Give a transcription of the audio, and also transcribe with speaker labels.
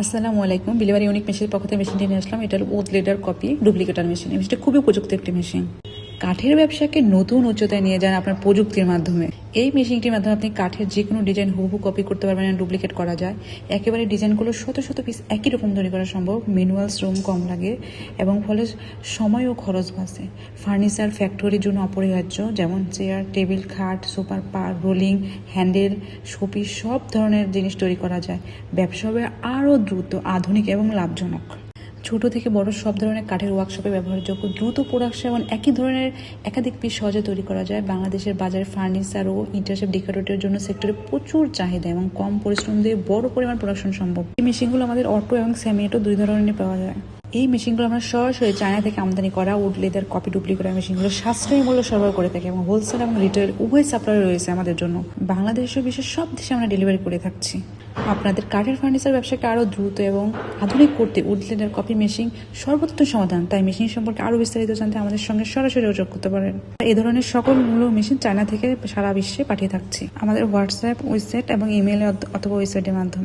Speaker 1: আসসালামু আলাইকুম। Delivery unique মেশিনের পক্ষ থেকে মেশিনটি নিয়ে আসলাম। এটা হলো ওথ লেডার কপি ডুপ্লিকেটার মেশিন। এই মেশিনটা খুবই উপযুক্ত একটি মেশিন। কাঠের ব্যবসাকে নতুন উচ্চতায় নিয়ে যান আপনার প্রযুক্তির মাধ্যমে। এই মেশিনটির মাধ্যমে আপনি কাঠের যে কোনো ডিজাইন হুবহু কপি করতে পারবেন ডুপ্লিকেট করা যায়। একেবারে ডিজাইনগুলো শত শত পিস একই রকম তৈরি করা সম্ভব। ম্যানুয়াল শ্রম কম লাগে এবং ফলে সময় ও খরচ বাঁচে। ফার্নিচার ফ্যাক্টরির জন্য অপরিহার্য, যেমন চেয়ার টেবিল খাট সুপার পার রোলিং হ্যান্ডেল শোপিস সব ধরনের জিনিস তৈরি করা যায়। ব্যবসা হবে আরও দ্রুত, আধুনিক এবং লাভজনক। ছোট থেকে বড় সব ধরনের কাঠের ওয়ার্কশপে ব্যবহারযোগ্য দ্রুত প্রোডাকশন এবং একই ধরনের একাধিক পিস সহজে তৈরি করা যায়। বাংলাদেশের বাজারে ফার্নিচার ও ইন্টারশেপ ডেকোরেটের জন্য সেক্টরে প্রচুর চাহিদা এবং কম পরিশ্রম দিয়ে বড় পরিমাণ প্রোডাকশন সম্ভব। এই মেশিনগুলো আমাদের অটো এবং সেমি অটো দুই ধরনের পাওয়া যায়। এই মেশিনগুলো আমরা সরাসরি চায়না থেকে আমদানি করা উড লেদার কপি ডুপ্লি করা মেশিনগুলো সাশ্রয়ী মূল্য সরবরাহ করে থাকি এবং হোলসেল এবং রিটেল উভয় সাপ্লাই রয়েছে আমাদের জন্য। বাংলাদেশ ও বিশ্বের সব দেশে আমরা ডেলিভারি করে থাকছি। আপনাদের কাঠের ফার্নিচার ব্যবসাকে আরও দ্রুত এবং আধুনিক করতে উডল্যান্ডের কপি মেশিন সর্বোত্তম সমাধান। তাই মেশিন সম্পর্কে আরও বিস্তারিত জানতে আমাদের সঙ্গে সরাসরি যোগ করতে পারেন। এ ধরনের সকল মূল্য মেশিন চায়না থেকে সারা বিশ্বে পাঠিয়ে থাকছি। আমাদের হোয়াটসঅ্যাপ ওয়েবসাইট এবং ইমেল অথবা ওয়েবসাইটের মাধ্যমে।